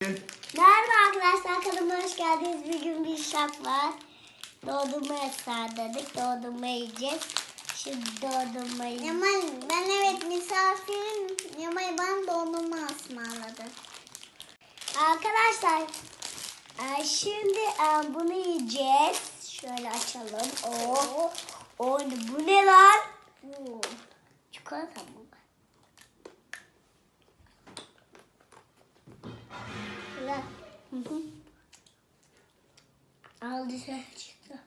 Merhaba arkadaşlar kanalıma hoş geldiniz. Bugün bir şap var. Dondurma ısmarladık. Dondurma yiyeceğiz. Şimdi dondurma. Yaman ben evet misafirim. Yaman bana dondurma ısmarladı. Arkadaşlar e, şimdi e, bunu yiyeceğiz. Şöyle açalım. Oo. Oo, bu ne lan? Çikolata mı? Dışarı çıktı.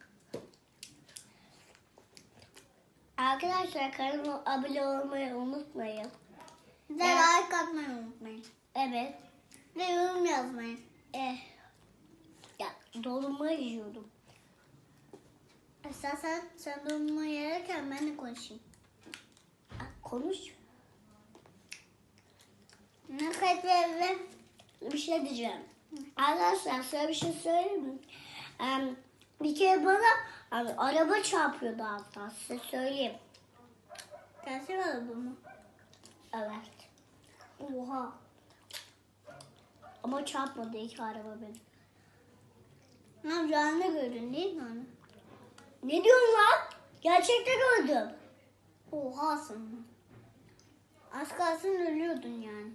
Arkadaşlar kanalıma abone olmayı unutmayın. De Ya. like atmayı unutmayın. Evet. Ve yorum yazmayın. Eh. Ya dolma yiyorum. İstersen sen dondurma yerken ben de konuşayım. Ah, Konuş. Ne ve ve Bir şey diyeceğim. Arkadaşlar size bir şey söyleyeyim mi? Bir kere bana hani, araba çarpıyordu hatta size söyleyeyim. gerçek araba mı? Evet. Oha. Ama çarpmadı iki araba beni. Ha canlı gördün değil mi onu? Ne diyorsun lan? Gerçekten gördüm. Oha sana. Az kalsın ölüyordun yani.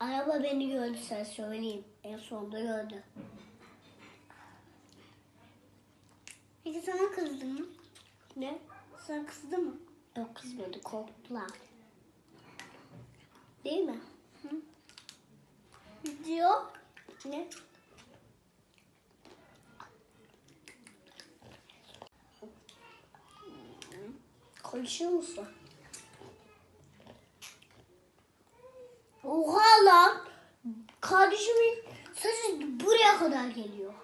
Araba beni gördü sen söyleyeyim. En sonunda gördü. Peki sana kızdı mı? Ne? Sana kızdı mı? Yok kızmadı korktular. Değil mi? Diyor. Ne? Konuşuyor musun? Oha lan! Kardeşimin saçı buraya kadar geliyor.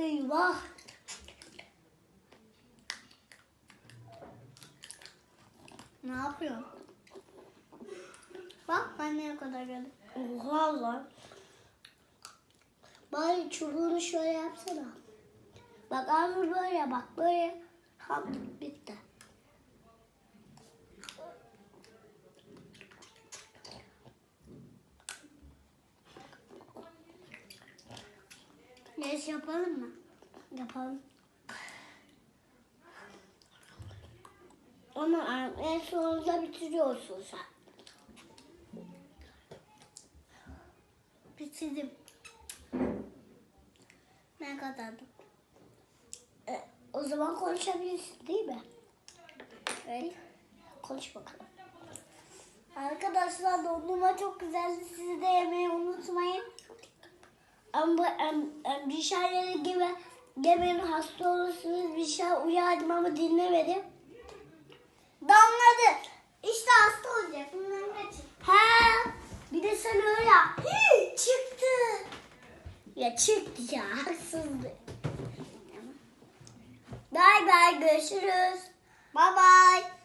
Eyvah! Ne yapıyorsun? Bak ben nereye kadar geldim. Oha lan! Bari çubuğunu şöyle yapsana. Bak abi böyle bak böyle. Ham bitti. Neyse yapalım mı? Yapalım. Ama en sonunda bitiriyorsun sen. Bitirdim. Ben kazandım. E, o zaman konuşabilirsin değil mi? Evet. Konuş bakalım. Arkadaşlar dondurma çok güzeldi. Siz de yemeyi unutmayın. Ama em, em, bir şeylere gibi gebenin hasta olursunuz bir şey uyardım ama dinlemedim. Damladı. İşte hasta olacak. Bundan kaçın. Ha, bir de sen öyle yap. Hii, çıktı. Ya çıktı ya haksızlık. Bye bye görüşürüz. Bye bye.